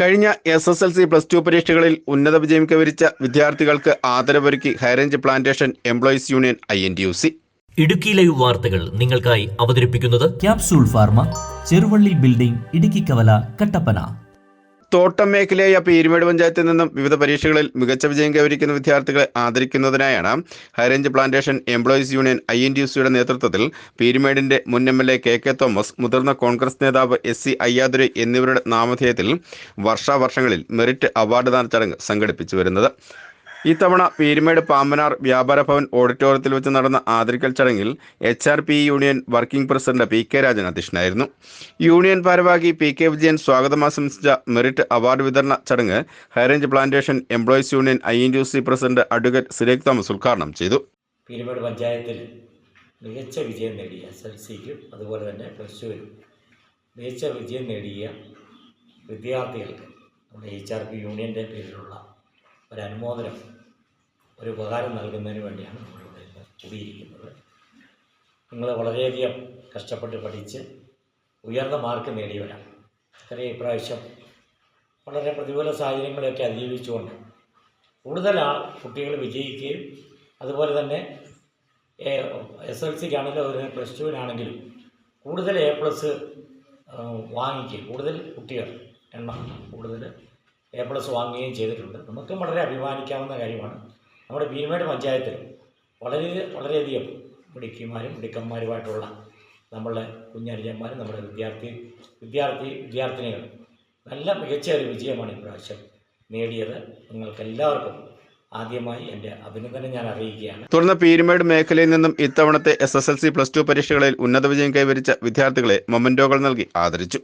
കഴിഞ്ഞ S S L C plus two പരീക്ഷകളിൽ ഉന്നത വിജയം കൈവരിച്ച വിദ്യാർത്ഥികൾക്ക് ആദരവൊരുക്കി high range plantation employees union I N T U C. Idukki live വാർത്തകൾ നിങ്ങൾക്കായി അവതരിപ്പിക്കുന്നത് capsule pharma Cheruvally building Idukki Kavala Kattappana. തോട്ടം മേഖലയായ പീരുമേട് പഞ്ചായത്തിൽ നിന്നും വിവിധ പരീക്ഷകളിൽ മികച്ച വിജയം കൈവരിക്കുന്ന വിദ്യാർത്ഥികളെ ആദരിക്കുന്നതിനായാണ് high range plantation employees union I N D സിയുടെ നേതൃത്വത്തിൽ പീരുമേടിന്റെ മുൻ M L A K K Thomas മുതിർന്ന കോൺഗ്രസ് നേതാവ് എസ് സി അയ്യാദുരൈ എന്നിവരുടെ നാമധേയത്തിൽ വർഷാവർഷങ്ങളിൽ മെറിറ്റ് അവാർഡ് ദാന ചടങ്ങ് സംഘടിപ്പിച്ചു വരുന്നത്. ഇത്തവണ പീരുമേട് പാമ്പനാർ വ്യാപാര ഭവൻ ഓഡിറ്റോറിയത്തിൽ വെച്ച് നടന്ന ആദരിക്കൽ ചടങ്ങിൽ H R P union working president P K Rajan അധ്യക്ഷനായിരുന്നു. യൂണിയൻ ഭാരവാഹി പി കെ വിജയൻ സ്വാഗതം മെറിറ്റ് അവാർഡ് വിതരണ ചടങ്ങ് high range plantation employees union I N U C president advocate Sirekh Thomas ഉദ്ഘാടനം ചെയ്തു. പീരുമേട് പഞ്ചായത്തിൽ മികച്ച വിജയം നേടിയ എസ് എൽ സിക്കും അതുപോലെ തന്നെ പ്ലസ് ടുവിനും മികച്ച വിജയം നേടിയ വിദ്യാർത്ഥികൾക്ക് നമ്മുടെ എച്ച് ആർ പി യൂണിയന്റെ പേരിലുള്ള ഒരു അനുമോദനം ഒരു ഉപകാരം നൽകുന്നതിന് വേണ്ടിയാണ് നമ്മളിവിടെ ഇന്ന് കൂടിയിരിക്കുന്നത്. നിങ്ങൾ വളരെയധികം കഷ്ടപ്പെട്ട് പഠിച്ച് ഉയർന്ന മാർക്ക് നേടിയവരാണ്. ഇത്രയും ഇപ്രാവശ്യം വളരെ പ്രതികൂല സാഹചര്യങ്ങളെയൊക്കെ അതിജീവിച്ചുകൊണ്ട് കൂടുതൽ ആ കുട്ടികൾ വിജയിക്കുകയും അതുപോലെ തന്നെ എസ് എൽ സിക്കാണെങ്കിലും അതുപോലെ പ്ലസ് ടുവിനാണെങ്കിലും കൂടുതൽ എ പ്ലസ് വാങ്ങിക്കുകയും കൂടുതൽ കുട്ടികൾ എണ്ണം കൂടുതൽ എ പ്ലസ് വാങ്ങുകയും ചെയ്തിട്ടുണ്ട്. നമുക്കും വളരെ അഭിമാനിക്കാവുന്ന കാര്യമാണ്. നമ്മുടെ പീരുമേട് പഞ്ചായത്തിൽ വളരെ വളരെയധികം മിടുക്കിമാരും മിടുക്കന്മാരുമായിട്ടുള്ള നമ്മളുടെ കുഞ്ഞനുജന്മാരും നമ്മുടെ വിദ്യാർത്ഥി വിദ്യാർത്ഥി വിദ്യാർത്ഥിനികൾ നല്ല മികച്ച ഒരു വിജയമാണ് ഇപ്രാവശ്യം നേടിയത്. നിങ്ങൾക്കെല്ലാവർക്കും ആദ്യമായി എന്റെ അഭിനന്ദനം ഞാൻ അറിയിക്കുകയാണ്. തുടർന്ന് പീരുമേട് മേഖലയിൽ നിന്നും ഇത്തവണത്തെ S S L C plus two പരീക്ഷകളിൽ ഉന്നത വിജയം കൈവരിച്ച വിദ്യാർത്ഥികളെ മൊമന്റോകൾ നൽകി ആദരിച്ചു.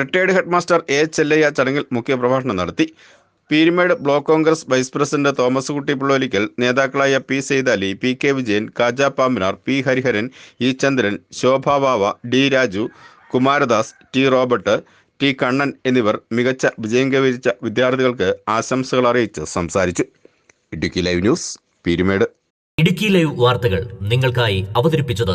റിട്ടയർഡ് ഹെഡ്മാസ്റ്റർ എ ചെല്ലയ്യ ചടങ്ങിൽ മുഖ്യപ്രഭാഷണം നടത്തി. Peermade block Congress vice president Thomas Kutty Pullolikkal നേതാക്കളായ P Saithali P K Vijayan Kaja Pambinar P Hariharan E Chandran Shobha Vava D Raju Kumaradas T Robert T Kannan എന്നിവർ മികച്ച വിജയം കൈവരിച്ച വിദ്യാർത്ഥികൾക്ക് ആശംസകൾ അറിയിച്ച് സംസാരിച്ചു. Idukki live news Peermade. Idukki live വാർത്തകൾ നിങ്ങൾക്കായി അവതരിപ്പിച്ചത്